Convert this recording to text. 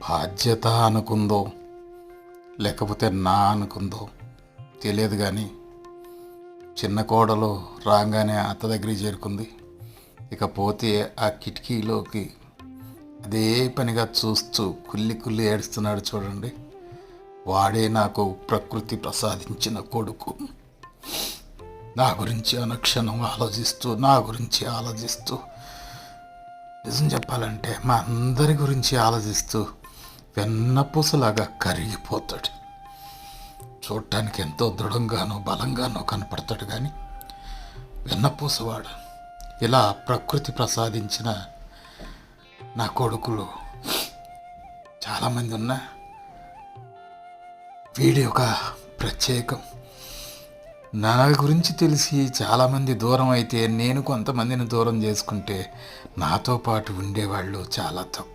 బాధ్యత అనుకుందో లేకపోతే నా అనుకుందో తెలియదు కానీ చిన్న కోడలు రాగానే అత్త దగ్గరికి చేరుకుంది. ఇకపోతే ఆ కిటికీలోకి అదే పనిగా చూస్తూ కుల్లి కుల్లి ఏడుస్తున్నాడు చూడండి. వాడే నాకు ప్రకృతి ప్రసాదించిన కొడుకు. నా గురించి అనుక్షణం ఆలోచిస్తూ నా గురించి ఆలోచిస్తూ నిజం చెప్పాలంటే మా అందరి గురించి ఆలోచిస్తూ వెన్నపూసలాగా కరిగిపోతాడు. చూడటానికి ఎంతో దృఢంగానో బలంగానో కనపడతాడు కానీ వెన్నపూసవాడు ఇలా ప్రకృతి ప్రసాదించిన నా కొడుకులు చాలామంది ఉన్నా వీడి ఒక ప్రత్యేకం. నా గురించి తెలిసి చాలామంది దూరం అయితే నేను కొంతమందిని దూరం చేసుకుంటే నాతో పాటు ఉండేవాళ్ళు చాలా తక్కువ.